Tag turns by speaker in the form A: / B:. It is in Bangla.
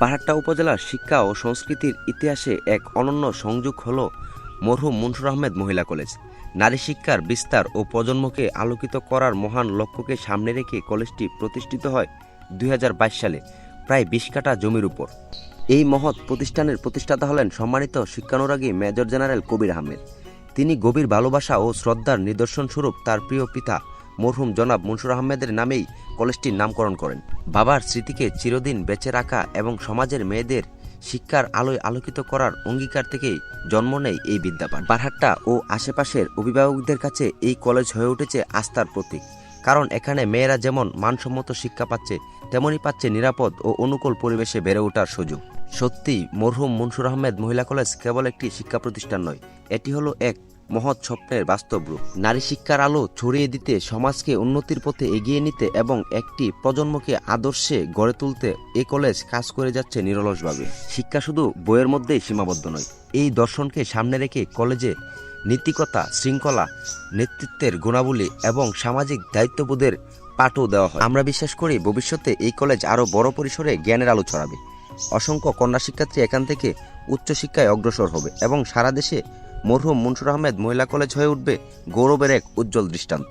A: বারহাট্টা উপজেলার শিক্ষা ও সংস্কৃতির ইতিহাসে এক অনন্য সংযোগ হল মরহুম মনসুর আহমেদ মহিলা কলেজ। নারী শিক্ষার বিস্তার ও প্রজন্মকে আলোকিত করার মহান লক্ষ্যকে সামনে রেখে কলেজটি প্রতিষ্ঠিত হয় দুই হাজার বাইশ সালে, প্রায় বিশ কাঠা জমির উপর। এই মহৎ প্রতিষ্ঠানের প্রতিষ্ঠাতা হলেন সম্মানিত শিক্ষানুরাগী মেজর জেনারেল কবির আহমেদ। তিনি গভীর ভালোবাসা ও শ্রদ্ধার নিদর্শন স্বরূপ তার প্রিয় পিতা মরহুম জনাব মনসুর আহমেদের নামেই কলেজটির নামকরণ করেন। বাবার স্মৃতিকে চিরদিন বেঁচে রাখা এবং সমাজের মেয়েদের শিক্ষার আলোয় আলোকিত করার অঙ্গীকার থেকেই জন্ম নেয় এই বিদ্যাপাঠ। বারহাট্টা ও আশেপাশের অভিভাবকদের কাছে এই কলেজ হয়ে উঠেছে আস্থার প্রতীক। কারণ এখানে মেয়েরা যেমন মানসম্মত শিক্ষা পাচ্ছে, তেমনই পাচ্ছে নিরাপদ ও অনুকূল পরিবেশে বেড়ে ওঠার সুযোগ। সত্যি মরহুম মনসুর আহমেদ মহিলা কলেজ কেবল একটি শিক্ষা প্রতিষ্ঠান নয়, এটি হলো এক মহৎ স্বপ্নের বাস্তব রূপ। নারী শিক্ষার আলো ছড়িয়ে দিতে সমাজকে উন্নতির পথে এগিয়ে নিতে এবং একটি প্রজন্মকে আদর্শে গড়ে তুলতে এ কলেজ কাজ করে যাচ্ছে নিরলসভাবে। শিক্ষা শুধু বইয়ের মধ্যেই সীমাবদ্ধ নয়, এই দর্শনকে সামনে রেখে কলেজে নীতিকতা শৃঙ্খলা, নেতৃত্বের গুণাবলী এবং সামাজিক দায়িত্ববোধের পাঠও দেওয়া হয়। আমরা বিশ্বাস করি ভবিষ্যতে এই কলেজ আরও বড় পরিসরে জ্ঞানের আলো ছড়াবে। অসংখ্য কন্যা শিক্ষার্থী এখান থেকে উচ্চশিক্ষায় অগ্রসর হবে এবং সারা দেশে মরহুম মুনসুর আহমেদ মহিলা কলেজ হয়ে উঠবে গৌরবের এক উজ্জ্বল দৃষ্টান্ত।